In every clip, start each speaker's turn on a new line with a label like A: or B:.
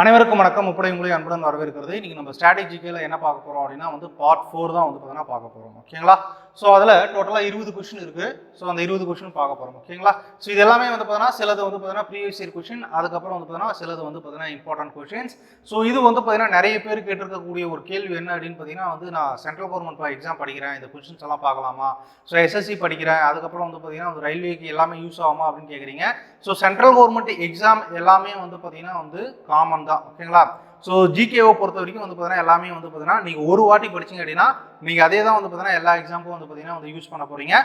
A: அனைவருக்கும் வணக்கம். முப்படை உங்களை அன்புடன் வரவேற்கிறது. இன்றைக்கி நம்ம ஸ்ட்ராட்டஜிக்கில் என்ன பார்க்க போகிறோம் அப்படின்னா வந்து பார்ட் ஃபோர் தான் வந்து பார்த்தீங்கன்னா பார்க்க போகிறோம் ஓகேங்களா ஸோ அதில் டோட்டலாக இருபது கொஷின் இருக்குது ஸோ அந்த இருபது கொஷின் பார்க்க போகிறோம் ஓகேங்களா ஸோ இது எல்லாமே வந்து பார்த்தீங்கன்னா சிலது வந்து பார்த்தீங்கன்னா ப்ரீவியஸ் இயர் கொஷின் அதுக்கப்புறம் வந்து பார்த்தீங்கன்னா சிலது வந்து பார்த்தீங்கன்னா இம்பார்ட்டன்ட் கொஷின்ஸ் ஸோ இது வந்து பார்த்தீங்கன்னா நிறைய பேர் கேட்டிருக்கக்கூடிய ஒரு கேள்வி என்ன அப்படின்னு பார்த்தீங்கன்னா வந்து நான் சென்ட்ரல் கவர்மெண்ட் எக்ஸாம் படிக்கிறேன். இந்த கொஷின்ஸ் எல்லாம் பார்க்கலாமா? ஸோ எஸ்எஸ்சி படிக்கிறேன். அதுக்கப்புறம் வந்து பார்த்தீங்கன்னா வந்து ரயில்வேக்கு எல்லாமே யூஸ் ஆகுமா அப்படின்னு கேட்குறீங்க ஸோ சென்ட்ரல் கவர்மெண்ட் எக்ஸாம் எல்லாமே வந்து பார்த்தீங்கன்னா வந்து காமன் தான். ஓகேங்களா ஸோ ஜிகேவை பொறுத்த வரைக்கும் வந்து பார்த்தீங்கன்னா எல்லாமே வந்து பார்த்தீங்கன்னா நீங்கள் ஒரு வாட்டி படிச்சிங்க அப்படின்னா நீங்கள் அதே தான் வந்து பார்த்தீங்கன்னா எல்லா எக்ஸாமுக்கும் வந்து பார்த்தீங்கன்னா வந்து யூஸ் பண்ண போகிறீங்க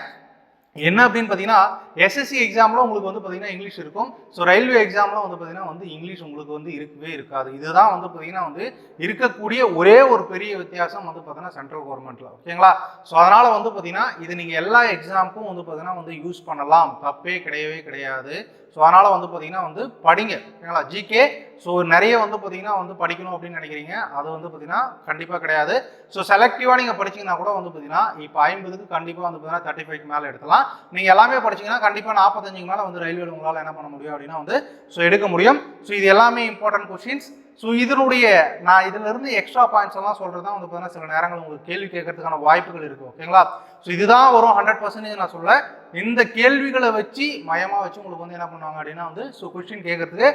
A: என்ன அப்படின்னு பார்த்தீங்கன்னா எஸ்எஸ்சி எக்ஸாமில் உங்களுக்கு வந்து பார்த்தீங்கன்னா இங்கிலீஷ் இருக்கும். ஸோ ரயில்வே எக்ஸாமில் வந்து பார்த்தீங்கன்னா வந்து இங்கிலீஷ் உங்களுக்கு வந்து இருக்கவே இருக்காது. இதுதான் வந்து பார்த்தீங்கன்னா வந்து இருக்கக்கூடிய ஒரே ஒரு பெரிய வித்தியாசம் வந்து பார்த்தீங்கன்னா சென்ட்ரல் கவர்மெண்ட்டில் ஓகேங்களா ஸோ அதனால் வந்து பார்த்தீங்கன்னா இது நீங்கள் எல்லா எக்ஸாமுக்கும் வந்து பார்த்தீங்கன்னா வந்து யூஸ் பண்ணலாம். தப்பே கிடையவே கிடையாது. ஸோ அதனால் வந்து பார்த்தீங்கன்னா வந்து படிங்க. ஓகேங்களா ஜிகே ஸோ நிறைய வந்து பார்த்தீங்கன்னா வந்து படிக்கணும் அப்படின்னு நினைக்கிறீங்க. அது வந்து பார்த்தீங்கன்னா கண்டிப்பாக கிடையாது. ஸோ செலக்டிவாக நீங்கள் படிச்சீங்கன்னா கூட வந்து பார்த்தீங்கன்னா இப்போ ஐம்பதுக்கு கண்டிப்பாக வந்து பார்த்தீங்கன்னா தேர்ட்டி ஃபைவ் மேலே எடுக்கலாம் நீங்கள் எல்லாமே படிச்சீங்கன்னா கண்டிப்பாக நாற்பத்தஞ்சுக்கு மேலே வந்து ரயில்வே உங்களால் என்ன பண்ண முடியும் அப்படின்னா வந்து ஸோ எடுக்க முடியும். ஸோ இது எல்லாமே இம்பார்ட்டன்ட் கொஷின்ஸ் ஸோ இதனுடைய நான் இதிலிருந்து எக்ஸ்ட்ரா பாயிண்ட்ஸ் எல்லாம் சொல்கிறது தான் வந்து பார்த்தீங்கன்னா சில நேரங்கள் உங்களுக்கு கேள்வி கேட்கறதுக்கான வாய்ப்புகள் இருக்குது ஓகேங்களா ஸோ இதுதான் வரும் ஹண்ட்ரட் பர்சன்டேஜ் நான் சொல்ல இந்த கேள்விகளை வச்சு மயமாக வச்சு உங்களுக்கு வந்து என்ன பண்ணுவாங்க அப்படின்னா வந்து ஸோ கொஸ்டின் கேட்கறதுக்கு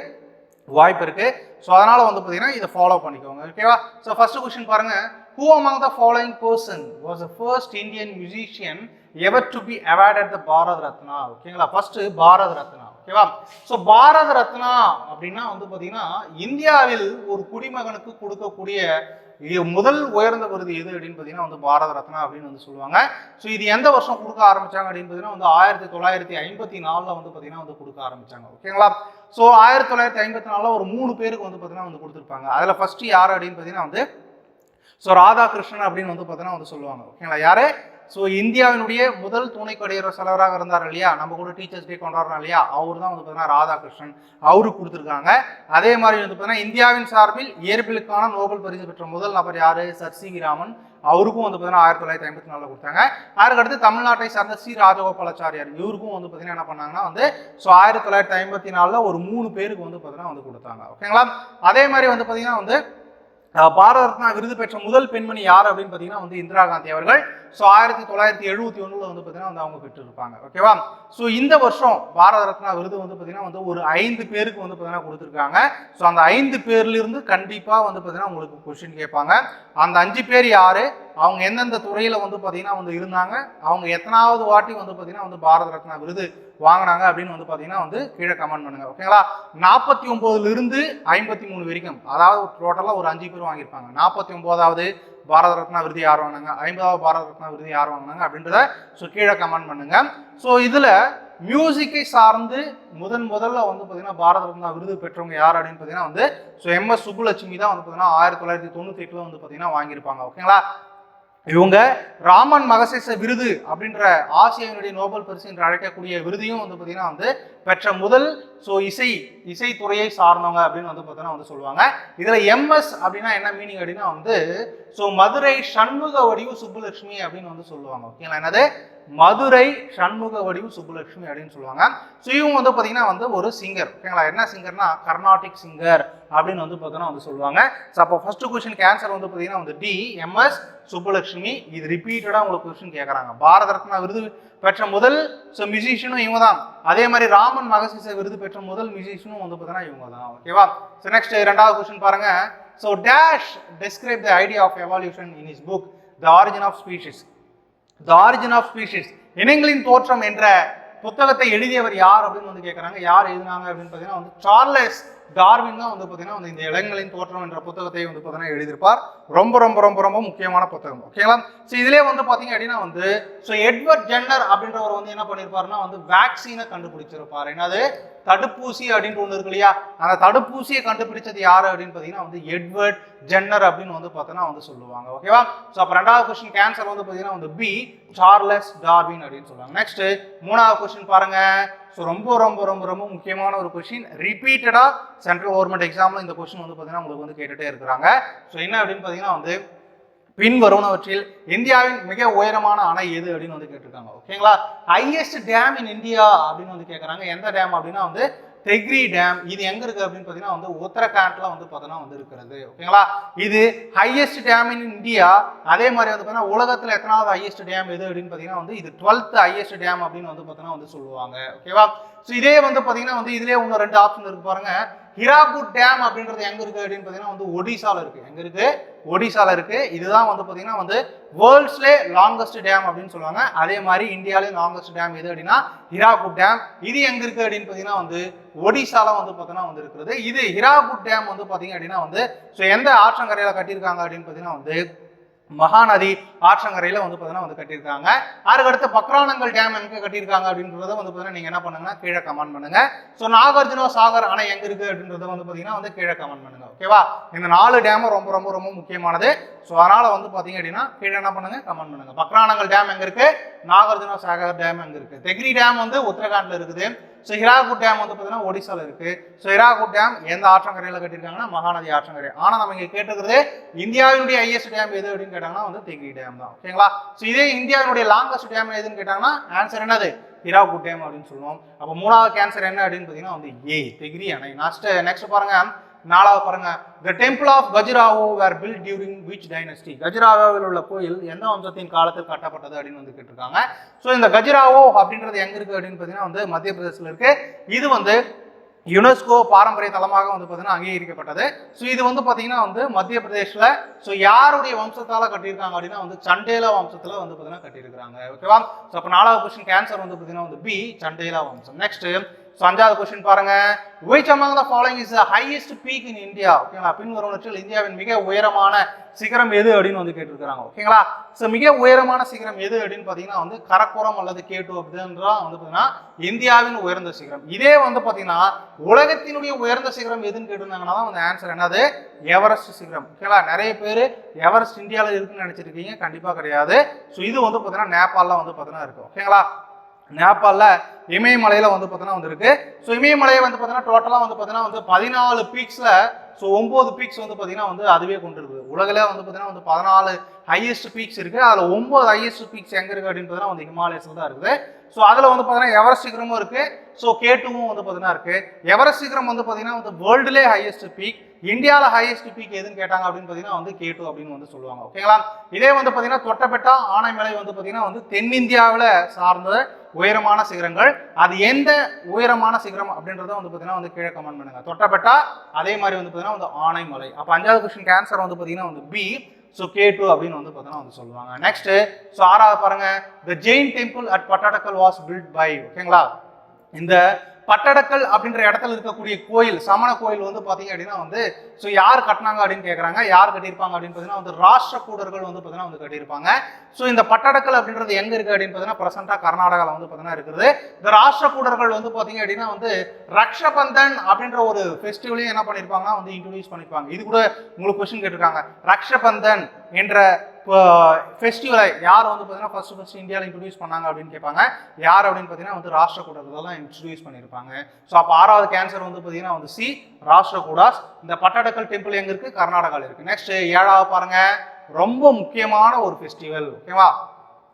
A: வாய்ப்பு இருக்கு. ஸோ அதனால வந்து பார்த்தீங்கன்னா இதை ஃபாலோ பண்ணிக்கோங்க. ஓகேவா ஸோ ஃபர்ஸ்ட் கொஸ்டின் பாருங்க. Who among the following person was the first Indian musician ever to be awarded the Bharat Ratna ஓகேங்களா ஃபர்ஸ்ட் பாரத் ரத்னா ஓகேவா? ஸோ பாரத ரத்னா அப்படின்னா வந்து பார்த்தீங்கன்னா இந்தியாவில் ஒரு குடிமகனுக்கு கொடுக்கக்கூடிய முதல் உயர்ந்த விருது எது அப்படின்னு பார்த்தீங்கன்னா வந்து பாரத ரத்னா அப்படின்னு வந்து சொல்லுவாங்க. ஸோ இது எந்த வருஷம் கொடுக்க ஆரம்பிச்சாங்க அப்படின்னு பார்த்தீங்கன்னா வந்து ஆயிரத்தி தொள்ளாயிரத்தி ஐம்பத்தி நாலில் வந்து பார்த்தீங்கன்னா வந்து கொடுக்க ஆரம்பிச்சாங்க. ஓகேங்களா? ஸோ ஆயிரத்தி தொள்ளாயிரத்தி ஐம்பத்தி நாலில் ஒரு மூணு பேருக்கு வந்து பார்த்தீங்கன்னா வந்து கொடுத்துருப்பாங்க. அதில் ஃபர்ஸ்ட் யார் அப்படின்னு பார்த்தீங்கன்னா வந்து ஸோ ராதாகிருஷ்ணன் அப்படின்னு வந்து பார்த்தீங்கன்னா வந்து சொல்லுவாங்க. ஓகேங்களா? யாரு? ஸோ இந்தியாவினுடைய முதல் துணை குடியரசு தலைவராக இருந்தார் இல்லையா? நம்ம கூட டீச்சர்ஸ் டே கொண்டாடுறோம் இல்லையா? அவர் தான் வந்து பார்த்தீங்கன்னா ராதாகிருஷ்ணன். அவருக்கு கொடுத்துருக்காங்க. அதே மாதிரி வந்து பார்த்தீங்கன்னா இந்தியாவின் சார்பில் இயற்பியலுக்கான நோபல் பரிசு பெற்ற முதல் நபர் யார்? Sir C V Raman. அவருக்கும் வந்து பார்த்தீங்கன்னா ஆயிரத்தி தொள்ளாயிரத்தி ஐம்பத்தி நாலில் கொடுத்தாங்க. அதுக்கடுத்து தமிழ்நாட்டை சார்ந்த சி ராஜகோபாலாச்சாரியார். இவருக்கும் வந்து பார்த்தீங்கன்னா என்ன பண்ணாங்கன்னா வந்து ஸோ ஆயிரத்தி தொள்ளாயிரத்தி ஐம்பத்தி நாலில் ஒரு மூணு பேருக்கு வந்து பார்த்தீங்கன்னா வந்து கொடுத்தாங்க. ஓகேங்களா? அதே மாதிரி வந்து பார்த்தீங்கன்னா வந்து பாரத ரத்னா விருது பெற்ற முதல் பெண்மணி யார் அப்படின்னு பார்த்தீங்கன்னா வந்து இந்திரா காந்தி அவர்கள். ஸோ ஆயிரத்தி தொள்ளாயிரத்தி எழுபத்தி ஒன்றில் வந்து பார்த்தீங்கன்னா வந்து அவங்க பெற்றிருப்பாங்க. ஓகேவா ஸோ இந்த வருஷம் பாரத ரத்னா விருது வந்து பார்த்தீங்கன்னா வந்து ஒரு ஐந்து பேருக்கு வந்து பார்த்தீங்கன்னா கொடுத்துருக்காங்க. ஸோ அந்த ஐந்து பேர்லேருந்து கண்டிப்பாக வந்து பார்த்தீங்கன்னா உங்களுக்கு கொஸ்டின் கேட்பாங்க. அந்த அஞ்சு பேர் யார்? அவங்க எந்தெந்த துறையில் வந்து பார்த்தீங்கன்னா வந்து இருந்தாங்க? அவங்க எத்தனாவது வாட்டி வந்து பார்த்தீங்கன்னா வந்து பாரத ரத்னா விருது வாங்கினாங்க அப்படின்னு வந்து பார்த்தீங்கன்னா வந்து கீழே கமெண்ட் பண்ணுங்க. ஓகேங்களா நாற்பத்தி ஒன்பதுல ஐம்பத்தி மூணு வரைக்கும். அதாவது டோட்டலாக ஒரு அஞ்சு பேர் வாங்கியிருப்பாங்க. நாற்பத்தி ஒன்பதாவது பாரத ரத்னா விருது யார் வாங்கினாங்க? ஐம்பதாவது பாரத ரத்னா விருது யார் வாங்கினாங்க அப்படின்றத ஸோ கீழே கமெண்ட் பண்ணுங்க. ஸோ இதில் மியூசிக்கை சார்ந்து முதன் முதல்ல வந்து பார்த்தீங்கன்னா பாரத ரத்னா விருது பெற்றவங்க யார் அப்படின்னு பார்த்தீங்கன்னா வந்து ஸோ எம்எஸ் சுப்புலட்சுமி தான் வந்து பார்த்தீங்கன்னா ஆயிரத்தி தொள்ளாயிரத்தி தொண்ணூற்றி எட்டில் வந்து பார்த்தீங்கன்னா வாங்கியிருப்பாங்க. ஓகேங்களா? இவங்க ராமன் மகசேச விருது அப்படின்ற ஆசியாவினுடைய நோபல் பரிசு என்று அழைக்கக்கூடிய விருதையும் வந்து பார்த்தீங்கன்னா வந்து பெற்ற முதல் ஸோ இசை இசைத்துறையை சார்ந்தவங்க அப்படின்னு வந்து பார்த்தோன்னா வந்து சொல்லுவாங்க. இதில் எம்எஸ் அப்படின்னா என்ன மீனிங் அப்படின்னா வந்து ஸோ மதுரை சண்முக வடிவு சுப்புலட்சுமி அப்படின்னு வந்து சொல்லுவாங்க. ஓகேங்களா என்னது? மதுரை சண்முக வடிவு சுப்புலட்சுமி அப்படின்னு சொல்லுவாங்க. ஸோ இவங்க வந்து பார்த்தீங்கன்னா வந்து ஒரு சிங்கர் ஓகேங்களா என்ன சிங்கர்னா கர்நாடிக் சிங்கர் அப்படின்னு வந்து பார்த்தோன்னா வந்து சொல்லுவாங்க. ஸோ அப்போ ஃபர்ஸ்ட் கொஸ்டின் ஆன்சர் வந்து பார்த்தீங்கன்னா வந்து டி எம்எஸ் சுப்புலட்சுமி. இது ரிப்பீட்டடாக உங்களுக்கு கொஸ்டின் கேட்குறாங்க பாரத ரத்னா விருது பெற்ற முதல் ஸோ மியூசிஷியனும் இவங்க தான் அதே மாதிரி ராமன் மகசீச விருது பெற்ற முதல் மியூசிஷியனும் வந்து பார்த்தீங்கன்னா இவங்க தான் ஓகேவா ஸோ நெக்ஸ்ட் ரெண்டாவது கொஸ்டின் பாருங்க. So dash describe the idea of evolution in is book the origin of species the origin of species இனங்களின் தோற்றம் என்ற புத்தகத்தை எழுதியவர் யார் அப்படின்னு வந்து கேட்குறாங்க யார் எழுதினாங்க அப்படின்னு பார்த்தீங்கன்னா வந்து சார்லஸ் டார்வின் தான் வந்து பார்த்தீங்கன்னா வந்து இந்த இடங்களின் தோற்றம் என்ற புத்தகத்தை வந்து பார்த்தீங்கன்னா எழுதியிருப்பார். ரொம்ப ரொம்ப ரொம்ப ரொம்ப முக்கியமான புத்தகம். ஓகேங்களா ஸோ இதிலே வந்து பார்த்தீங்க அப்படின்னா வந்து ஸோ எட்வர்ட் ஜென்னர் அப்படின்றவர் வந்து என்ன பண்ணியிருப்பாருன்னா வந்து வேக்சினை கண்டுபிடிச்சிருப்பார். என்னது? தடுப்பூசி அப்படின்ட்டு ஒன்று இருக்கு இல்லையா? அந்த தடுப்பூசியை கண்டுபிடிச்சது யார் அப்படின்னு பார்த்தீங்கன்னா வந்து எட்வர்ட் ஜென்னர் அப்படின்னு வந்து பார்த்தோன்னா வந்து சொல்லுவாங்க. ஓகேவா ஸோ அப்போ ரெண்டாவது கொஸ்டின் கேன்சர் வந்து பார்த்தீங்கன்னா வந்து பி சார்லஸ் டார்வின் அப்படின்னு சொல்லுவாங்க. நெக்ஸ்ட் மூணாவது கொஸ்டின் பாருங்க. ஸோ ரொம்ப ரொம்ப ரொம்ப ரொம்ப முக்கியமான ஒரு கொஷின் ரிப்பீட்டடாக சென்ட்ரல் கவர்மெண்ட் எக்ஸாமில் இந்த கொஸ்டின் வந்து பார்த்தீங்கன்னா உங்களுக்கு வந்து கேட்டுகிட்டே இருக்கிறாங்க. ஸோ என்ன அப்படின்னு பார்த்தீங்கன்னா வந்து பின்வருவனவற்றில் இந்தியாவின் மிக உயரமான அணை எது அப்படின்னு வந்து கேட்டிருக்காங்க. ஓகேங்களா ஹையஸ்ட் டேம் இன் இந்தியா அப்படின்னு வந்து கேட்குறாங்க எந்த டேம் அப்படின்னா வந்து டெக்ரி டேம் இது எங்க இருக்கு அப்படின்னு பார்த்தீங்கன்னா வந்து உத்தரகாண்ட்ல வந்து பார்த்தோன்னா வந்து இருக்கிறது. ஓகேங்களா? இது ஹையஸ்ட் டேம் இன் இந்தியா அதே மாதிரி வந்து பார்த்தீங்கன்னா உலகத்துல எத்தனாவது ஹையஸ்ட் டேம் எது அப்படின்னு பார்த்தீங்கன்னா வந்து இது டுவெல்த் ஹையஸ்ட் டேம் அப்படின்னு வந்து பார்த்தோன்னா வந்து சொல்லுவாங்க. ஓகேவா? ஸோ இதே வந்து பார்த்தீங்கன்னா வந்து இதுலேயே இன்னும் ரெண்டு ஆப்ஷன் இருக்கு பாருங்க. ஹிராபுட் டேம் அப்படின்றது எங்க இருக்கு அப்படின்னு பார்த்தீங்கன்னா வந்து ஒடிசால இருக்கு. எங்க இருக்கு? ஒடிசால இருக்கு. இதுதான் வந்து பார்த்தீங்கன்னா வந்து வேர்ல்ட்ஸ்லே லாங்கஸ்ட் டேம் அப்படின்னு சொல்லுவாங்க. அதே மாதிரி இந்தியாவிலே லாங்கஸ்ட் டேம் எது அப்படின்னா ஹிராபுட் டேம். இது எங்க இருக்கு அப்படின்னு பார்த்தீங்கன்னா வந்து ஒடிசால வந்து பார்த்தீங்கன்னா வந்து இருக்கிறது. இது ஹிராபுட் டேம் வந்து பார்த்தீங்க அப்படின்னா வந்து ஸோ எந்த ஆற்றங்கரையில கட்டியிருக்காங்க அப்படின்னு பார்த்தீங்கன்னா வந்து மகாநதி ஆற்றங்கரையில் வந்து பார்த்தீங்கன்னா வந்து கட்டியிருக்காங்க. அதுக்கு அடுத்து பக்ரானங்கல் டேம் எங்க கட்டியிருக்காங்க அப்படின்றத வந்து பார்த்தீங்கன்னா நீங்கள் என்ன பண்ணுங்கன்னா கீழே கமெண்ட் பண்ணுங்க. ஸோ நாகார்ஜுனோ சாகர் அணை எங்கே இருக்குது அப்படின்றத வந்து பார்த்தீங்கன்னா வந்து கீழே கமெண்ட் பண்ணுங்க ஓகேவா இந்த நாலு டேமும் ரொம்ப ரொம்ப ரொம்ப முக்கியமானது. ஸோ அதனால் வந்து பார்த்தீங்க அப்படின்னா கீழே என்ன பண்ணுங்க கமெண்ட் பண்ணுங்க. பக்ரானங்கள் டேம் எங்கே இருக்குது நாகார்ஜுனோ சாகர் டேம் எங்கே இருக்குது தெக்ரி டேம் வந்து உத்தரகாண்டில் இருக்குது. ஸோ ஹிராகுட் டேம் வந்து பார்த்தீங்கன்னா ஒடிசாவில் இருக்கு. ஸோ ஹிராகுட் டேம் எந்த ஆற்றங்கரையில் கட்டியிருக்காங்கன்னா மகாநதி ஆற்றங்கரை ஆனால் நம்ம இங்கே கேட்டுக்கிறது இந்தியாவினுடைய ஐஎஸ்ட் டேம் எது அப்படின்னு கேட்டாங்கன்னா வந்து தெக்ரி டேம் தான். ஓகேங்களா ஸோ இதே இந்தியாவினுடைய லாங்கஸ்ட் டேம் எதுன்னு கேட்டாங்கன்னா ஆன்சர் என்னது? ஹிராகுட் டேம் அப்படின்னு சொல்லுவோம். அப்போ மூணாவது கேன்சர் என்ன அப்படின்னு பார்த்தீங்கன்னா வந்து ஏ தெகிரி அணை. நெக்ஸ்ட் நெக்ஸ்ட் பாருங்க. நாலாவது பாருங்க. The temple of Khajuraho were built during which dynasty கஜிராவோவில் உள்ள கோயில் எந்த வம்சத்தின் காலத்தில் கட்டப்பட்டது அப்படின்னு வந்து கேட்டிருக்காங்க. ஸோ இந்த கஜுராவோ அப்படின்றது எங்க இருக்கு அப்படின்னு பார்த்தீங்கன்னா வந்து மத்திய பிரதேசத்தில் இருக்கு. இது வந்து யுனெஸ்கோ பாரம்பரிய தலமாக வந்து பார்த்தீங்கன்னா அங்கீகரிக்கப்பட்டது. ஸோ இது வந்து பார்த்தீங்கன்னா வந்து மத்திய பிரதேஷில் ஸோ யாருடைய வம்சத்தால் கட்டியிருக்காங்க அப்படின்னா வந்து சண்டேலா வம்சத்தில் வந்து பார்த்தீங்கன்னா கட்டியிருக்காங்க ஓகேவா ஸோ அப்போ நாலாவது கொஸ்டின் கேன்சர் வந்து பார்த்தீங்கன்னா வந்து பி சண்டேலா வம்சம். நெக்ஸ்ட் ஸோ அஞ்சாவது கொஸ்டின் பாருங்க. Which among the following is the peak in India India? ஓகேங்களா பின்வருவனற்றில் இந்தியாவின் மிக உயரமான சிகரம் எது அப்படின்னு வந்து கேட்டிருக்கிறாங்க. ஓகேங்களா ஸோ மிக உயரமான சிகரம் எது அப்படின்னு பார்த்தீங்கன்னா வந்து கரக்கோரம் அல்லது கேட்டு அப்படின்றதான் வந்து பார்த்தீங்கன்னா இந்தியாவின் உயர்ந்த சிகரம். இதே வந்து பார்த்தீங்கன்னா உலகத்தினுடைய உயர்ந்த சிகரம் எதுன்னு கேட்டிருந்தாங்கன்னா தான் வந்து ஆன்சர் என்னது? எவரெஸ்ட் சிகரம். ஓகேங்களா நிறைய பேர் எவரெஸ்ட் இந்தியாவில் இருக்குன்னு நினச்சிருக்கீங்க. கண்டிப்பாக கிடையாது. ஸோ இது வந்து பார்த்தீங்கன்னா நேபாளில் வந்து பார்த்தீங்கன்னா இருக்கும் ஓகேங்களா நேபாளில் இமயமலையில் வந்து பார்த்தீங்கன்னா வந்துருக்கு ஸோ இமயமலையை வந்து பார்த்தீங்கன்னா டோட்டலாக வந்து பார்த்தீங்கன்னா வந்து பதினாலு பீக்ஸில் ஸோ ஒம்பது பீக்ஸ் வந்து பார்த்தீங்கன்னா வந்து அதுவே கொண்டு இருக்குது உலகில் வந்து பார்த்தீங்கன்னா வந்து பதினாலு ஹையஸ்ட் பீக்ஸ் இருக்குது அதில் ஒம்பது ஹையஸ்ட் பீக்ஸ் எங்கே இருக்குது அப்படின்னு பார்த்தீங்கன்னா வந்து ஹிமாலயஸில் தான் இருக்குது ஸோ அதில் வந்து பார்த்தீங்கன்னா எவரெஸ்ட் சிகரமும் இருக்குது ஸோ கேட்டுவும் வந்து பார்த்தீங்கன்னா இருக்குது எவரெஸ்ட் சிகரம் வந்து பார்த்தீங்கன்னா வந்து வேர்ல்டுலே ஹையஸ்ட் பீக் இந்தியாவில் ஹையஸ்ட் பீக் எதுன்னு கேட்டாங்க அப்படின்னு பார்த்தீங்கன்னா வந்து கேட்டு அப்படின்னு வந்து சொல்லுவாங்க ஓகேங்களா இதே வந்து பார்த்தீங்கன்னா தொட்டபெட்டா ஆனைமலை வந்து பார்த்தீங்கன்னா வந்து தென்னிந்தியாவில் சார்ந்த உயரமான சிகரங்கள். அது எந்த உயரமான சிகரம் அப்படின்றத வந்து பார்த்தீங்கன்னா வந்து கீழே கமெண்ட் பண்ணுங்க. தொட்டப்பட்டா அதே மாதிரி வந்து பார்த்தீங்கன்னா வந்து ஆனைமலை. அப்போ அஞ்சாவது கொஸ்டின் ஆன்சர் வந்து பார்த்தீங்கன்னா வந்து பி ஸோ கே டூ அப்படின்னு வந்து பார்த்தீங்கன்னா வந்து சொல்லுவாங்க. நெக்ஸ்ட் ஸோ ஆறாவது பாருங்க. The Jain temple at Pattadakal was built by ஓகேங்களா இந்த பட்டடக்கல் அப்படின்ற இடத்துல இருக்கக்கூடிய கோயில் சமண கோயில் வந்து பார்த்தீங்க அப்படின்னா வந்து ஸோ யார் கட்டினாங்க அப்படின்னு கேட்குறாங்க யார் கட்டியிருப்பாங்க அப்படின்னு பார்த்தீங்கன்னா வந்து ராஷ்டிரக்கூடர்கள் வந்து பார்த்தீங்கன்னா வந்து கட்டியிருப்பாங்க. ஸோ இந்த பட்டடக்கல் அப்படின்றது எங்க இருக்கு அப்படின்னு பார்த்தீங்கன்னா ப்ரெசென்ட்டாக கர்நாடகாவில் வந்து பார்த்தீங்கன்னா இருக்குது. இந்த ராஷ்டிரகூடர்கள் வந்து பார்த்தீங்க அப்படின்னா வந்து ரக்ஷபந்தன் அப்படின்ற ஒரு ஃபெஸ்டிவலையும் என்ன பண்ணியிருப்பாங்கன்னா வந்து இன்ட்ரடியூஸ் பண்ணியிருப்பாங்க இது கூட உங்களுக்கு கொஸ்டின் கேட்டிருக்காங்க. ரக்ஷபந்தன் என்ற இப்போ ஃபெஸ்டிவலை யார் வந்து பார்த்தீங்கன்னா ஃபர்ஸ்ட் ஃபர்ஸ்ட் இந்தியாவில் இன்ட்ரடியூஸ் பண்ணாங்க அப்படின்னு கேட்பாங்க. யார் அப்படின்னு பார்த்தீங்கன்னா வந்து ராஷ்டிரகூடத்தை தான் இன்ட்ரடியூஸ் பண்ணியிருப்பாங்க. ஸோ அப்போ ஆறாவது கேன்சர் வந்து பார்த்தீங்கன்னா வந்து சி ராஷ்டிரகூடாஸ். இந்த பட்டாடக்கல் டெம்பிள் எங்கே இருக்குது கர்நாடகாவில் இருக்குது நெக்ஸ்ட் ஏழாவது பாருங்க. ரொம்ப முக்கியமான ஒரு ஃபெஸ்டிவல் ஓகேவா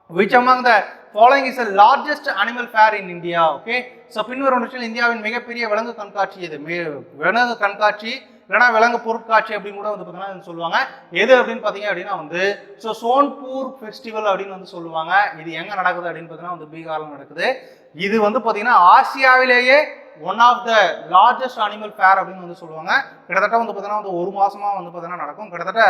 A: which among the following is a largest animal fair in India okay so பின்வரும் இந்தியாவின் மிகப்பெரிய விலங்கு கண்காட்சி இது மே- விலங்கு கண்காட்சி இல்லைன்னா விலங்கு பொருட்காட்சி அப்படின்னு கூட வந்து பார்த்தீங்கன்னா சொல்லுவாங்க. எது அப்படின்னு பார்த்தீங்க அப்படின்னா வந்து ஸோ சோன்பூர் ஃபெஸ்டிவல் அப்படின்னு வந்து சொல்லுவாங்க. இது எங்கே நடக்குது அப்படின்னு பார்த்தீங்கன்னா வந்து பீகாரில் நடக்குது. இது வந்து பார்த்தீங்கன்னா ஆசியாவிலேயே one of the largest animal fair அப்படின்னு வந்து சொல்லுவாங்க. கிட்டத்தட்ட வந்து பார்த்தீங்கன்னா வந்து ஒரு மாசமா வந்து பார்த்தீங்கன்னா நடக்கும். கிட்டத்தட்ட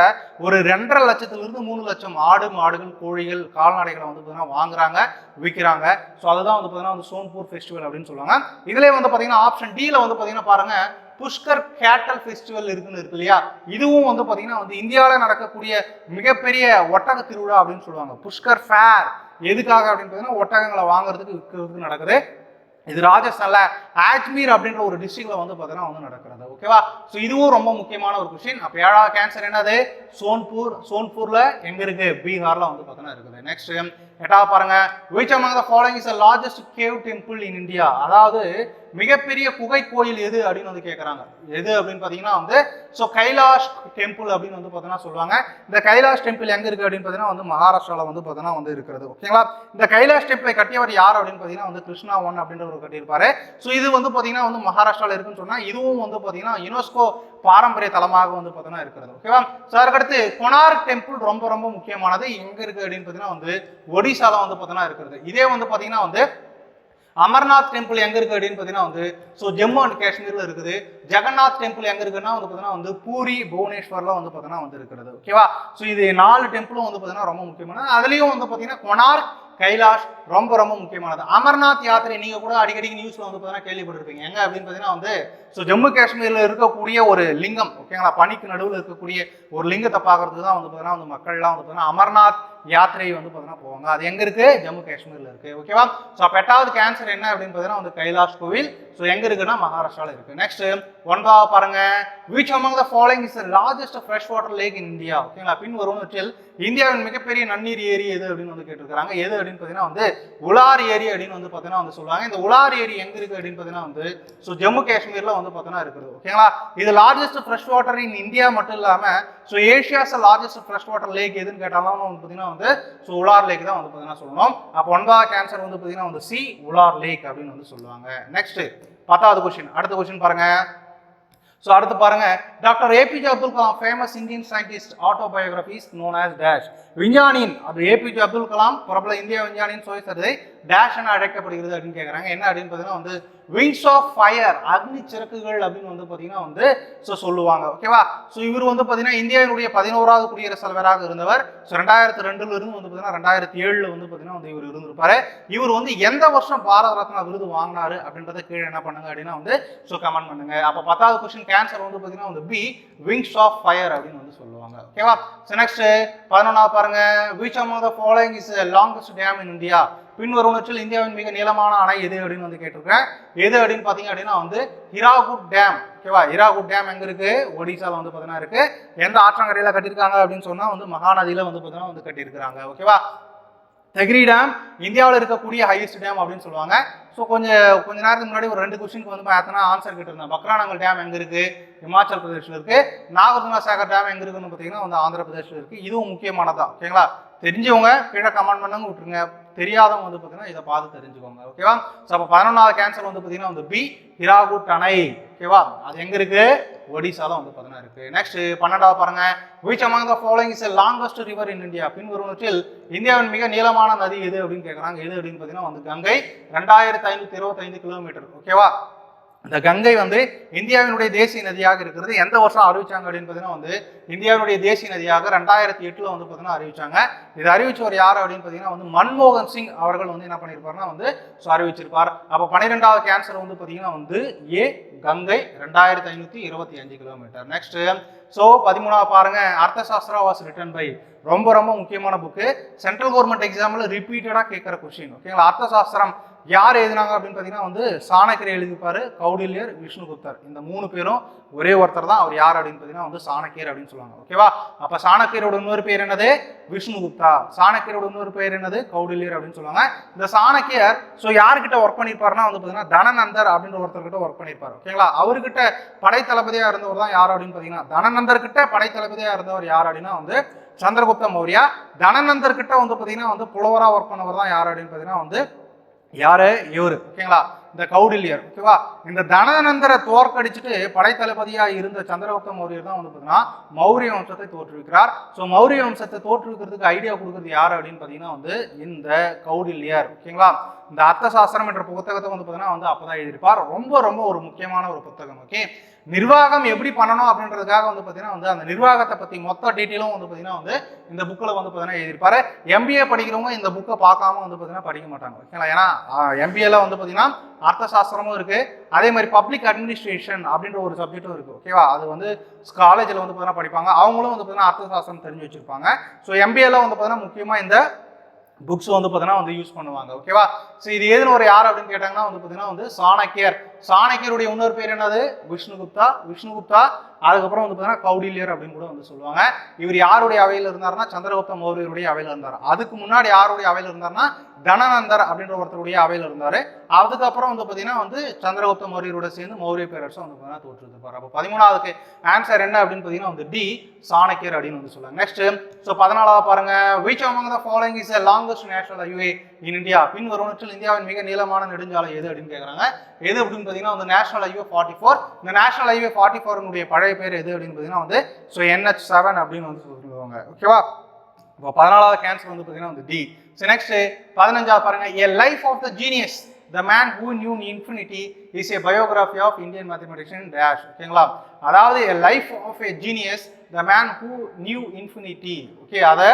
A: ஒரு ரெண்டரை லட்சத்திலிருந்து மூணு லட்சம் ஆடு மாடுகள் கோழிகள் கால்நடைகளை வந்து பார்த்தீங்கன்னா வாங்குறாங்க விற்கிறாங்க ஸோ அதுதான் வந்து பார்த்தீங்கன்னா வந்து சோன்பூர் ஃபெஸ்டிவல் அப்படின்னு சொல்லுவாங்க. இதுலேயே வந்து பார்த்தீங்கன்னா ஆப்ஷன் டியில் வந்து பார்த்தீங்கன்னா பாருங்க புஷ்கர் கேட்டல் ஃபெஸ்டிவல் இருக்குன்னு இருக்கு இல்லையா? இதுவும் வந்து பார்த்தீங்கன்னா வந்து இந்தியாவில் நடக்கக்கூடிய மிகப்பெரிய ஒட்டக திருவிழா அப்படின்னு சொல்லுவாங்க. புஷ்கர் ஃபேர். எதுக்காக அப்படின்னு பார்த்தீங்கன்னா ஒட்டகங்களை வாங்குறதுக்கு விற்கிறதுக்கு நடக்குது. இது ராஜஸ்தான்ல ஆஜ்மீர் அப்படின்ற ஒரு டிஸ்ட்ரிக்ட்ல வந்து பார்த்தீங்கன்னா வந்து நடக்கிறது. ஓகேவா ஸோ இதுவும் ரொம்ப முக்கியமான ஒரு கொஸ்டின் அப்போ ஏழாவது கேன்சர் என்னது? சோன்பூர். சோன்பூர்ல எங்க இருக்கு? பீகார்ல வந்து பார்த்தீங்கன்னா இருக்குது. நெக்ஸ்ட் எட்டாவது பாருங்க. Which among the following is the largest cave temple in India அதாவது மிகப்பெரிய குகை கோயில் எது அப்படின்னு வந்து கேட்குறாங்க எது அப்படின்னு பார்த்தீங்கன்னா வந்து ஸோ கைலாஷ் டெம்பிள் அப்படின்னு வந்து பார்த்தீங்கன்னா சொல்லுவாங்க. இந்த கைலாஷ் டெம்பிள் எங்கே இருக்குது அப்படின்னு பார்த்தீங்கன்னா வந்து மகாராஷ்டிராவில் வந்து பார்த்தீங்கன்னா வந்து இருக்கிறது ஓகேங்களா இந்த கைலாஷ் டெம்பிளை கட்டியவர் யார் அப்படின்னு பார்த்தீங்கன்னா வந்து கிருஷ்ணா ஒன் அப்படின்றவர் கட்டியிருப்பாரு. ஸோ இது வந்து பார்த்தீங்கன்னா வந்து மகாராஷ்டிராவில் இருக்குன்னு சொன்னால் இதுவும் வந்து பார்த்தீங்கன்னா யுனெஸ்கோ பாரம்பரிய தலமாக வந்து பார்த்தீங்கன்னா இருக்கிறது ஓகேவா ஸோ அதுக்கடுத்து கொனார்க் டெம்பிள் ரொம்ப ரொம்ப முக்கியமானது எங்கே இருக்குது அப்படின்னு பார்த்தீங்கன்னா வந்து ஒடிசால வந்து பார்த்தீங்கன்னா இருக்கிறது இதே வந்து பார்த்தீங்கன்னா வந்து அமர்நாத் டெம்பிள் எங்க இருக்கு அப்படின்னு பார்த்தீங்கன்னா வந்து ஸோ ஜம்மு அண்ட் காஷ்மீர்ல இருக்குது. ஜெகநாத் டெம்பிள் எங்க இருக்குன்னா வந்து பார்த்தீங்கன்னா வந்து பூரி புவனேஸ்வர்ல வந்து பார்த்தீங்கன்னா வந்து இருக்கிறது ஓகேவா? ஸோ இது நாலு டெம்பிளும் வந்து பார்த்தீங்கன்னா ரொம்ப முக்கியமான அதுலயும் வந்து பார்த்தீங்கன்னா கொனார்க் கைலாஷ் ரொம்ப ரொம்ப முக்கியமானது. அமர்நாத் யாத்திரை நீங்க கூட அடிக்கடி நியூஸ்ல வந்து பார்த்தீங்கன்னா கேள்விப்பட்டிருப்பீங்க. எங்க அப்படின்னு பார்த்தீங்கன்னா வந்து ஸோ ஜம்மு காஷ்மீர்ல இருக்கக்கூடிய ஒரு லிங்கம் ஓகேங்களா பனிக்கு நடுவில் இருக்கக்கூடிய ஒரு லிங்கத்தை பார்க்கறதுக்கு தான் வந்து பார்த்தீங்கன்னா வந்து மக்கள்லாம் வந்து பார்த்தீங்கன்னா அமர்நாத் யாத்திரை வந்து பார்த்தீங்கன்னா போவாங்க. அது எங்க இருக்கு? ஜம்மு காஷ்மீர்ல இருக்கு ஓகேவா ஸோ அப்போ எட்டாவது கேன்சர் என்ன அப்படின்னு பார்த்தீங்கன்னா வந்து கைலாஷ் கோவில். ஸோ எங்க இருக்குன்னா மகாராஷ்டிராவில் இருக்கு. நெக்ஸ்ட் ஒன்பதாவது பாருங்க. Which among the following is the largest fresh water India ஓகேங்களா பின் வரும் இந்தியாவின் மிகப்பெரிய நன்னீர் ஏரி எது அப்படின்னு வந்து கேட்டிருக்காங்க எது அப்படின்னு பார்த்தீங்கன்னா வந்து உலார் ஏரி அப்படின்னு வந்து பார்த்தீங்கன்னா வந்து சொல்லுவாங்க. இந்த உலார் ஏரி எங்க இருக்கு அப்படின்னு பார்த்தீங்கன்னா வந்து ஸோ ஜம்மு காஷ்மீர்ல வந்து பார்த்தீங்கன்னா இருக்குது. ஓகேங்களா இது largest fresh water in India மட்டும் இல்லாம so Asia's largest fresh water lake எதுன்னு கேட்டாலும் வந்து பார்த்தீங்கன்னா வந்து ஸோ உலார் லேக் தான் வந்து பார்த்தீங்கன்னா சொல்லணும். அப்போ ஒன்பதாவது கேன்சர் வந்து பார்த்தீங்கன்னா வந்து சி உலார் லேக் அப்படின்னு வந்து சொல்லுவாங்க. நெக்ஸ்ட் பத்தாவது கொஸ்டின் அடுத்த கொஸ்டின் பாருங்க. ஸோ அடுத்து பாருங்க doctor A P J Abdul Kalam famous Indian scientist autobiographies known as dash விஞ்ஞானியின் அது ஏபிஜே அப்துல் கலாம் பிரபல இந்திய விஞ்ஞானியின் சுயசரிதை டேஷ் என அழைக்கப்படுகிறது அப்படின்னு கேட்குறாங்க என்ன அப்படின்னு பார்த்தீங்கன்னா வந்து விங்ஸ் ஆஃப் ஃபயர் அக்னி சிறக்குகள் அப்படின்னு வந்து பார்த்தீங்கன்னா வந்து ஸோ சொல்லுவாங்க ஓகேவா ஸோ இவர் வந்து பார்த்தீங்கன்னா இந்தியாவினுடைய பதினோராவது குடியரசு தலைவராக இருந்தவர். ஸோ ரெண்டாயிரத்தி ரெண்டுல இருந்து வந்து பார்த்தீங்கன்னா ரெண்டாயிரத்தி ஏழுல வந்து பார்த்தீங்கன்னா வந்து இவர் இருந்திருப்பாரு. இவர் வந்து எந்த வருஷம் பாரத ரத்னா விருது வாங்கினாரு அப்படின்றத கீழே என்ன பண்ணுங்க அப்படின்னா வந்து ஸோ கமெண்ட் பண்ணுங்க. அப்போ பத்தாவது கொஸ்டின் கேன்சர் வந்து பார்த்தீங்கன்னா வந்து பி விங்ஸ் ஆஃப் ஃபயர் அப்படின்னு வந்து சொல்லுவாங்க ஓகேவா ஸோ நெக்ஸ்ட் பதினொன்னா பாருங்க. Which among of following is longest dam in India பின்வருவனற்றில் இந்தியாவின் மிக நீளமான அணை எது அப்படின்னு வந்து கேட்டிருக்கேன் எது அப்படின்னு பார்த்தீங்க அப்படின்னா வந்து ஹிராகுட் டேம். ஓகேவா ஹிராகுட் டேம் எங்கே இருக்கு? ஒடிசாவில் வந்து பார்த்தீங்கன்னா இருக்கு. எந்த ஆற்றங்கரையில் கட்டியிருக்காங்க அப்படின்னு சொன்னால் வந்து மகாநதியில் வந்து பார்த்தீங்கன்னா வந்து கட்டியிருக்கிறாங்க. ஓகேவா தெஹ்ரி டேம் இந்தியாவில் இருக்கக்கூடிய ஹையஸ்ட் டேம் அப்படின்னு சொல்லுவாங்க. ஸோ கொஞ்சம் கொஞ்ச நேரத்துக்கு முன்னாடி ஒரு ரெண்டு கொஸ்டினுக்கு வந்து பார்த்தோன்னா ஆன்சர் கேட்டிருந்தேன். பக்ரானங்கல் டேம் எங்கே இருக்கு? இமாச்சல் பிரதேஷில் இருக்கு. நாகார்ஜுனா சாகர் டேம் எங்கே இருக்குன்னு பார்த்தீங்கன்னா வந்து ஆந்திர பிரதேஷில் இருக்கு. இதுவும் முக்கியமானதான் ஓகேங்களா தெரிஞ்சவங்க கீழே கமெண்ட் பண்ணுங்க விட்டுருங்க. தெரியாதவங்க வந்து பார்த்தீங்கன்னா இதை பார்த்து தெரிஞ்சுக்கோங்க ஓகேவா ஸோ அப்போ பதினொன்றாவது கேன்சர் வந்து பார்த்தீங்கன்னா வந்து பி ஹிராகுட் அணை ஓகேவா அது எங்கே இருக்கு? ஒடிசால வந்து பார்த்தீங்கன்னா இருக்கு. நெக்ஸ்ட் பன்னெண்டாவது பாருங்க. Which among the following is longest river in India பின்வருவற்றில் இந்தியாவின் மிக நீளமான நதி எது அப்படின்னு கேட்குறாங்க எது அப்படின்னு பார்த்தீங்கன்னா வந்து கங்கை ரெண்டாயிரத்தி ஐநூத்தி இருபத்தைந்து கிலோமீட்டர் ஓகேவா இந்த கங்கை வந்து இந்தியாவினுடைய தேசிய நதியாக இருக்கிறது. எந்த வருஷம் அறிவிச்சாங்க அப்படின்னு பார்த்தீங்கன்னா வந்து இந்தியாவினுடைய தேசிய நதியாக ரெண்டாயிரத்தி எட்டுல வந்து பார்த்தீங்கன்னா அறிவிச்சாங்க. இது அறிவிச்சவர் யார் அப்படின்னு பார்த்தீங்கன்னா வந்து மன்மோகன் சிங் அவர்கள் வந்து என்ன பண்ணியிருப்பாருன்னா வந்து ஸோ அறிவிச்சிருப்பார். அப்போ பன்னிரெண்டாவது கேன்சர் வந்து பார்த்தீங்கன்னா வந்து ஏ கங்கை ரெண்டாயிரத்தி ஐநூற்றி இருபத்தி அஞ்சு கிலோமீட்டர் நெக்ஸ்ட் ஸோ பதிமூணாவது பாருங்க. அர்த்தசாஸ்திரா வாஸ் ரிட்டன் பை ரொம்ப ரொம்ப முக்கியமான புக்கு சென்ட்ரல் கவர்மெண்ட் எக்ஸாமில் ரிப்பீட்டடாக கேட்குற கொஸ்டின் ஓகேங்களா அர்த்தசாஸ்திரம் யார் எழுதினாங்க அப்படின்னு பார்த்தீங்கன்னா வந்து சாணக்கியர் எழுதிப்பாரு கௌடில்யர் விஷ்ணுகுப்தர். இந்த மூணு பேரும் ஒரே ஒருத்தர் தான். அவர் யார் அப்படின்னு பார்த்தீங்கன்னா வந்து சாணக்கியர் அப்படின்னு சொல்லுவாங்க. ஓகேவா அப்போ சாணக்கியரோட இன்னொரு பேர் என்னது? விஷ்ணுகுப்தா. சாணக்கியரோட இன்னொரு பேர் என்னது? கௌடில்யர் அப்படின்னு சொல்லுவாங்க. இந்த சாணக்கியர் ஸோ யார்கிட்ட ஒர்க் பண்ணியிருப்பாருன்னா வந்து பார்த்தீங்கன்னா தனநந்தர் அப்படின்ற ஒருத்தர்கிட்ட ஒர்க் பண்ணியிருப்பார். ஓகேங்களா அவர்கிட்ட படை தளபதியாக இருந்தவர் தான் யார் அப்படின்னு பார்த்தீங்கன்னா தனநந்தர் கிட்ட படை தளபதியாக இருந்தவர் யார் அப்படின்னா வந்து சந்திரகுப்த மௌரியா. தனநந்தர் கிட்ட வந்து பார்த்தீங்கன்னா வந்து புலவராக ஒர்க் பண்ணவர் தான் யார் அப்படின்னு பார்த்தீங்கன்னா வந்து யாரு? இவரு. ஓகேங்களா? இந்த கௌடில்யர். ஓகேவா? இந்த தனநந்தரை தோற்கடிச்சிட்டு படைத்தளபதியா இருந்த சந்திரகுப்த மௌரியர் தான் வந்து பார்த்தீங்கன்னா மௌரிய வம்சத்தை தோற்றுவிக்கிறார். ஸோ மௌரிய வம்சத்தை தோற்றுவிக்கிறதுக்கு ஐடியா கொடுக்கறது யார் அப்படின்னு பார்த்தீங்கன்னா வந்து இந்த கௌடில்யர். ஓகேங்களா? இந்த அர்த்த சாஸ்திரம் என்ற புத்தகத்தை வந்து பார்த்தீங்கன்னா வந்து அப்பதான் எழுதியிருப்பார். ரொம்ப ரொம்ப ஒரு முக்கியமான ஒரு புத்தகம் ஓகே நிர்வாகம் எப்படி பண்ணணும் அப்படின்றதுக்காக வந்து பார்த்தீங்கன்னா வந்து அந்த நிர்வாகத்தை பற்றி மொத்த டீட்டெயிலும் வந்து பார்த்தீங்கன்னா வந்து இந்த புக்கில் வந்து பார்த்தீங்கன்னா எழுதியிருப்பாரு. எம்பிஏ படிக்கிறவங்க இந்த புக்கை பார்க்காம வந்து பார்த்தீங்கன்னா படிக்க மாட்டாங்க ஓகேங்களா ஏன்னா எம்பிஏல வந்து பார்த்தீங்கன்னா அர்த்தசாஸ்திரமும் இருக்கு. அதே மாதிரி பப்ளிக் அட்மினிஸ்ட்ரேஷன் அப்படின்ற ஒரு சப்ஜெக்ட்டும் இருக்கு ஓகேவா அது வந்து காலேஜில் வந்து பார்த்தீங்கன்னா படிப்பாங்க. அவங்களும் வந்து பார்த்தீங்கன்னா அர்த்தசாஸ்திரம் தெரிஞ்சு வச்சிருப்பாங்க. ஸோ எம்பிஏல வந்து பார்த்தீங்கன்னா முக்கியமாக இந்த புக்ஸ் வந்து பார்த்தீங்கன்னா வந்து யூஸ் பண்ணுவாங்க ஓகேவா ஸோ இது ஏதுன்னு ஒரு யார் அப்படின்னு கேட்டாங்கன்னா வந்து பார்த்தீங்கன்னா வந்து சாணக்கியர். சாணக்கியருடைய இன்னொரு பேர் என்னது? விஷ்ணுகுப்தா. விஷ்ணுகுப்தா அதுக்கப்புறம் வந்து பார்த்தீங்கன்னா கௌடில்யர் அப்படின்னு கூட வந்து சொல்லுவாங்க. இவர் யாருடைய அவையில் இருந்தாருன்னா சந்திரகுப்த மௌரியருடைய அவையில் இருந்தார். அதுக்கு முன்னாடி யாருடைய அவையில் இருந்தாருன்னா தனநந்தர் அப்படின்ற ஒருத்தருடைய அவையில் இருந்தார். அதுக்கப்புறம் வந்து பார்த்தீங்கன்னா வந்து சந்திரகுப்த மௌரியரோட சேர்ந்து மௌரிய பேரரசு வந்து பார்த்தீங்கன்னா தோற்றுருப்பார் அப்போ பதிமூணாவதுக்கு ஆன்சர் என்ன அப்படின்னு பார்த்தீங்கன்னா வந்து டி சாணக்கியர் அப்படின்னு வந்து சொல்லுவாங்க நெக்ஸ்ட் ஸோ பதினாலாவது பாருங்க. Which among the following is longest national highway in India India? பின் வருவனற்றில் இந்தியாவின் மிக நீளமான நெடுஞ்சாலை எது அப்படின்னு கேட்குறாங்க எது அப்படின்னு பார்த்தீங்கன்னா வந்து நேஷனல் ஹைவே ஃபார்ட்டி ஃபோர் இந்த நேஷனல் ஹைவே ஃபார்ட்டி ஃபோர்னுடைய பழைய பேர் எது அப்படின்னு பார்த்தீங்கன்னா வந்து ஸோ என்ஹெச் செவன் அப்படின்னு வந்து சொல்லுவாங்க. ஓகேவா இப்போ பதினாலாவது கேன்சர் வந்து பார்த்தீங்கன்னா வந்து டி. ஸோ நெக்ஸ்ட் பதினஞ்சாவது பாருங்க. A life of the genius the man who knew infinity is a biography of Indian mathematician dash ஓகேங்களா அதாவது a life of a genius the man who knew infinity okay அதை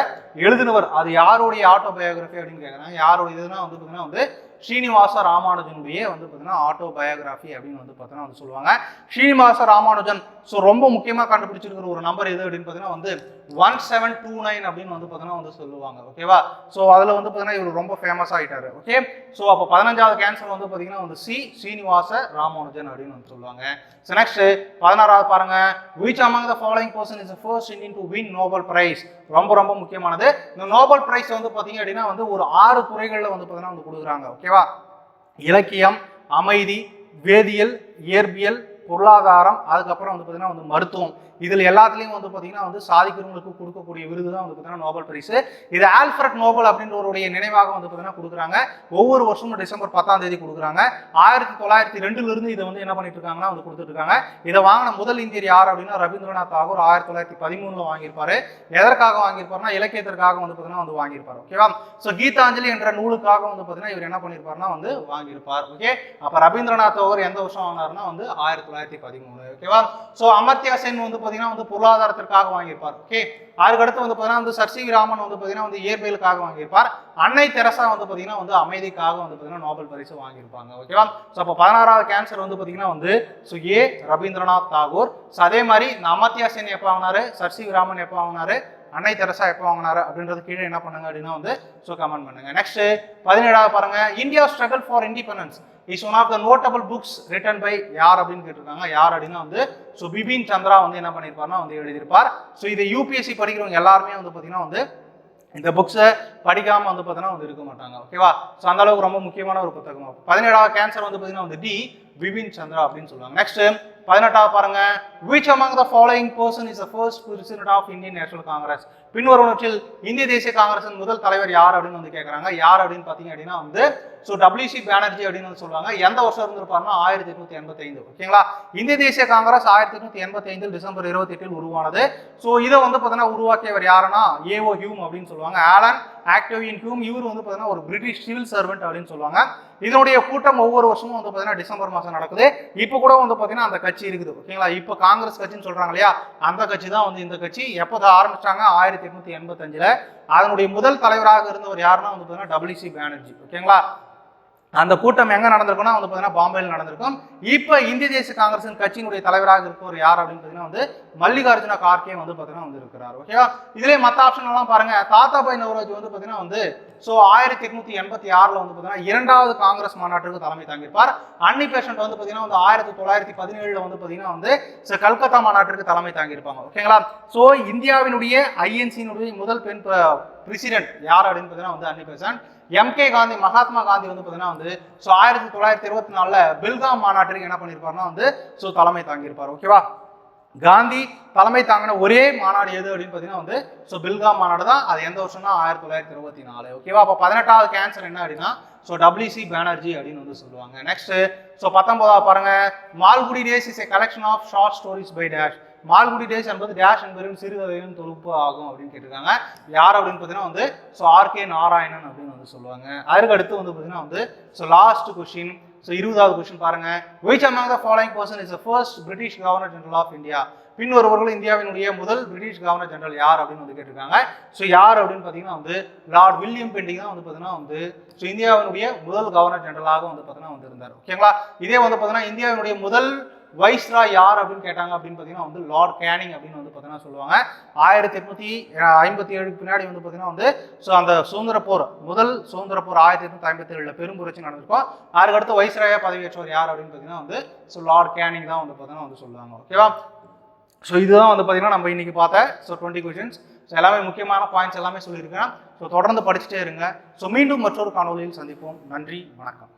A: எழுதினவர் அது யாருடைய auto biography அப்படின்னு கேட்குறாங்க யாருடைய இதுனா வந்து பார்த்தீங்கன்னா வந்து ஸ்ரீனிவாச ராமானுஜனுடைய வந்து பார்த்தீங்கன்னா ஆட்டோ பயோகிராஃபி அப்படின்னு வந்து பார்த்தீங்கன்னா வந்து சொல்லுவாங்க. ஸ்ரீனிவாச ராமானுஜன். ஸோ ரொம்ப முக்கியமாக கண்டுபிடிச்சிருக்கிற ஒரு நம்பர் எது அப்படின்னு பார்த்தீங்கன்னா வந்து ஒன் செவன் டூ நைன் அப்படின்னு வந்து பார்த்தீங்கன்னா வந்து சொல்லுவாங்க ஓகேவா ஸோ அதில் வந்து பார்த்தீங்கன்னா இவர் ரொம்ப ஃபேமஸ் ஆகிட்டாரு ஓகே ஸோ அப்போ பதினஞ்சாவது கேன்சர் வந்து பார்த்தீங்கன்னா வந்து சி ஸ்ரீனிவாச ராமானுஜன் அப்படின்னு வந்து சொல்லுவாங்க. ஸோ நெக்ஸ்ட் பதினாறாவது பாருங்க. Which among the following person is first first to win Nobel prize ரொம்ப ரொம்ப முக்கியமானது. இந்த நோபல் பிரைஸ் வந்து பார்த்தீங்க அப்படின்னா வந்து ஒரு ஆறு துறைகளில் வந்து பார்த்தீங்கன்னா வந்து கொடுக்குறாங்க ஓகேவா இலக்கியம் அமைதி வேதியியல் இயற்பியல் பொருளாதாரம் அதுக்கப்புறம் வந்து பார்த்தீங்கன்னா வந்து மருத்துவம். இதில் எல்லாத்துலேயும் வந்து பார்த்தீங்கன்னா வந்து சாதிக்கிறவங்களுக்கு கொடுக்கக்கூடிய விருது தான் வந்து பார்த்தீங்கன்னா நோபல் பரிசு இது ஆல்ஃபிரட் நோபல் அப்படின்றவருடைய நினைவாக வந்து பார்த்தீங்கன்னா கொடுக்குறாங்க. ஒவ்வொரு வருஷமும் டிசம்பர் பத்தாம் தேதி கொடுக்குறாங்க. ஆயிரத்தி தொள்ளாயிரத்தி ரெண்டுலேருந்து இதை வந்து என்ன பண்ணிட்டு இருக்காங்கன்னா வந்து கொடுத்துட்டு இருக்காங்க. இதை வாங்கின முதல் இந்தியர் யார் அப்படின்னா ரவீந்திரநாத் தாகூர் ஆயிரத்தி தொள்ளாயிரத்தி பதிமூணில் வாங்கியிருப்பாரு. எதற்காக வாங்கியிருப்பாருன்னா இலக்கியத்திற்காக வந்து பார்த்தீங்கன்னா வந்து வாங்கியிருப்பார். ஓகேவா ஸோ கீதாஞ்சலி என்ற நூலுக்காக வந்து பார்த்தீங்கன்னா இவர் என்ன பண்ணியிருப்பாருன்னா வந்து வாங்கியிருப்பார். ஓகே அப்போ ரவீந்திரநாத் தாகூர் எந்த வருஷம் வாங்கினாருன்னா வந்து ஆயிரத்தி தொள்ளாயிரத்தி பதிமூணு ஓகேவா ஸோ அமர்த்தியா சென் வந்து பார்த்தீங்கன்னா வந்து பொருளாதாரத்திற்காக வாங்கியிருப்பார் ஓகே அதுக்கடுத்து வந்து பார்த்தீங்கன்னா வந்து சர் சி வி ராமன் வந்து பார்த்தீங்கன்னா வந்து இயற்பியலுக்காக வாங்கியிருப்பார். அன்னை தெரசா வந்து பார்த்தீங்கன்னா வந்து அமைதிக்காக வந்து பார்த்தீங்கன்னா நோபல் பரிசு வாங்கியிருப்பாங்க ஓகேவா ஸோ அப்போ பதினாறாவது கேன்சர் வந்து பார்த்தீங்கன்னா வந்து so A Rabindranath Tagore. So அதே மாதிரி இந்த அமர்த்தியா சென் எப்போ வாங்கினாரு? சர் சி வி ராமன் எப்போ வாங்கினாரு? அன்னை தெரசா எப்போ வாங்கினாரு? அப்படின்றது கீழே என்ன பண்ணுங்க அப்படின்னா வந்து ஸோ கமெண்ட் பண்ணுங்க. நெக்ஸ்ட் பதினேழாவது பாருங்க. India struggle for independence is one of the notable books written by யார் அப்படின்னு கேட்டிருக்காங்க. யார் அப்படின்னா வந்து ஸோ பிபின் சந்திரா வந்து என்ன பண்ணியிருப்பார்னா வந்து எழுதியிருப்பார். ஸோ இதை யூபிஎஸ்சி படிக்கிறவங்க எல்லாருமே வந்து பார்த்தீங்கன்னா வந்து இந்த புக்ஸை படிக்காமல் வந்து பார்த்தீங்கன்னா வந்து இருக்க மாட்டாங்க. ஓகேவா ஸோ அந்த அளவுக்கு ரொம்ப முக்கியமான ஒரு புத்தகம். பதினேழாவது கேன்சர் வந்து பார்த்தீங்கன்னா வந்து டி பிபின் சந்திரா அப்படின்னு சொல்லுவாங்க. நெக்ஸ்ட் பதினெட்டாவது பாருங்க. Which the following person is the the first of Indian National Congress பின்வரும் பின்வருவனற்றில் இந்திய தேசிய காங்கிரசின் முதல் தலைவர் யார் அப்படின்னு வந்து கேட்குறாங்க யார் அப்படின்னு பார்த்தீங்க அப்படின்னா வந்து ஸோ டபிள்யூசி பானர்ஜி அப்படின்னு வந்து சொல்லுவாங்க. எந்த வருஷம் இருந்திருப்பாருன்னா ஆயிரத்தி எட்நூத்தி எண்பத்தைந்து ஓகேங்களா? இந்திய தேசிய காங்கிரஸ் ஆயிரத்தி எட்நூத்தி எண்பத்தைந்தில் டிசம்பர் இருபத்தி எட்டில் உருவானது. ஸோ இதை வந்து பார்த்தீங்கன்னா உருவாக்கியவர் யாருன்னா ஏஓ ஹியூம் அப்படின்னு சொல்லுவாங்க. ஆலன் ஆக்டிவ் இன் ஹியூம் இவர் வந்து பார்த்தீங்கன்னா ஒரு பிரிட்டிஷ் சிவில் சர்வெண்ட் அப்படின்னு சொல்லுவாங்க. இதனுடைய கூட்டம் ஒவ்வொரு வருஷமும் வந்து பார்த்தீங்கன்னா டிசம்பர் மாதம் நடக்குது. இப்போ கூட வந்து பார்த்தீங்கன்னா அந்த கட்சி இருக்குது. ஓகேங்களா? இப்போ காங்கிரஸ் கட்சின்னு சொல்கிறாங்க இல்லையா? அந்த கட்சி தான் வந்து இந்த கட்சி. எப்போ ஆரம்பிச்சாங்க? ஆயிரத்தி எட்நூத்தி எண்பத்தஞ்சில். அதனுடைய முதல் தலைவராக இருந்தவர் யாருன்னா வந்து பார்த்தீங்கன்னா டபிள்யூசி பானர்ஜி ஓகேங்களா? அந்த கூட்டம் எங்க நடந்திருக்கும்னா வந்து பார்த்தீங்கன்னா பாம்பேயில் நடந்திருக்கும். இப்போ இந்திய தேசிய காங்கிரசின் கட்சியினுடைய தலைவராக இருக்கவர் யார் அப்படின்னு பார்த்தீங்கன்னா வந்து மல்லிகார்ஜுன கார்கே வந்து பார்த்தீங்கன்னா வந்து இருக்கிறார் ஓகேவா இதுலேயே மற்ற ஆப்ஷன் எல்லாம் பாருங்க. தாத்தாபாய் நவராஜ் வந்து பார்த்தீங்கன்னா வந்து ஸோ ஆயிரத்தி எட்நூத்தி எண்பத்தி ஆறில் வந்து பார்த்தீங்கன்னா இரண்டாவது காங்கிரஸ் மாநாட்டுக்கு தலைமை தாங்கியிருப்பார். அன்னி பேஷண்ட் வந்து பார்த்தீங்கன்னா வந்து ஆயிரத்தி தொள்ளாயிரத்தி பதினேழுல வந்து பார்த்தீங்கன்னா வந்து கல்கத்தா மாநாட்டிற்கு தலைமை தாங்கியிருப்பாங்க. ஓகேங்களா ஸோ இந்தியாவினுடைய ஐஎன்சியினுடைய முதல் பெண் பிரசிடென்ட் யார் அப்படின்னு பார்த்தீங்கன்னா வந்து Annie Besant M M K Gandhi Mahatma Gandhi வந்து பார்த்தீங்கன்னா வந்து ஸோ ஆயிரத்தி தொள்ளாயிரத்தி இருபத்தி நாலில் பில்காம் மாநாட்டிற்கு என்ன பண்ணியிருப்பாருன்னா வந்து ஸோ தலைமை தாங்கியிருப்பார் ஓகேவா காந்தி தலைமை தாங்கின ஒரே மாநாடு எது அப்படின்னு பார்த்தீங்கன்னா வந்து ஸோ பில்காம் மாநாடு தான். அது எந்த வருஷம்னா ஆயிரத்தி தொள்ளாயிரத்தி இருபத்தி நாலு ஓகேவா அப்போ பதினெட்டாவது கேன்சர் என்ன அப்படின்னா ஸோ டபிள்யூசி பேனர்ஜி அப்படின்னு வந்து சொல்லுவாங்க. நெக்ஸ்ட் ஸோ பத்தொன்பதாவது பாருங்க Malgudi Days is a collection of short stories by dash Malgudi Days என்பது டேஷ் என்பதும் சிறுகதையின் தொகுப்பு ஆகும் அப்படின்னு கேட்டிருக்காங்க. யார் அப்படின்னு பார்த்தீங்கன்னா வந்து ஸோ ஆர்கே நாராயணன் அப்படின்னு வந்து சொல்லுவாங்க. அதுக்கு அடுத்து வந்து பார்த்தீங்கன்னா வந்து ஸோ லாஸ்ட் கொஷின் ஸோ இருபதாவது கொஸ்டின் பாருங்க. Which among the following person is first British governor general of India பின் ஒருவர்கள் இந்தியாவினுடைய முதல் பிரிட்டிஷ் கவர்னர் ஜெனரல் யார் அப்படின்னு வந்து கேட்டிருக்காங்க. ஸோ யார் அப்படின்னு பார்த்தீங்கன்னா வந்து லார்ட் வில்லியம் பெண்டிங் தான் வந்து பார்த்தீங்கன்னா வந்து ஸோ இந்தியாவினுடைய முதல் கவர்னர் ஜெனரலாக வந்து பார்த்தீங்கன்னா வந்து இருந்தார் ஓகேங்களா இதே வந்து பார்த்தீங்கன்னா இந்தியாவினுடைய முதல் வைஸ்ரா யார் அப்படின்னு கேட்டாங்க அப்படின்னு பார்த்தீங்கன்னா வந்து லார்ட் கேனிங் அப்படின்னு வந்து பார்த்தீங்கன்னா சொல்லுவாங்க. ஆயிரத்தி எட்நூத்தி ஐம்பத்தி ஏழுக்கு பின்னாடி வந்து பார்த்தீங்கன்னா வந்து ஸோ அந்த சுதந்திர போர் முதல் சுதந்திர போர் ஆயிரத்தி எட்நூத்தி ஐம்பத்தி ஏழில் பெரும் புரட்சி நடந்திருக்கும் அதுக்கடுத்து வைஸ்ராயா பதவியேற்றவர் யார் அப்படின்னு பார்த்தீங்கன்னா வந்து ஸோ லார்ட் கேனிங் தான் வந்து பார்த்தீங்கன்னா வந்து சொல்லுவாங்க. ஓகேவா ஸோ இதுதான் வந்து பார்த்தீங்கன்னா நம்ம இன்னைக்கு பார்த்த ஸோ டுவெண்ட்டி கொஷின்ஸ் ஸோ எல்லாமே முக்கியமான பாயிண்ட்ஸ் எல்லாமே சொல்லியிருக்கேன் ஸோ தொடர்ந்து படிச்சுட்டே இருங்க. ஸோ மீண்டும் மற்றொரு காணொலியில் சந்திப்போம். நன்றி வணக்கம்.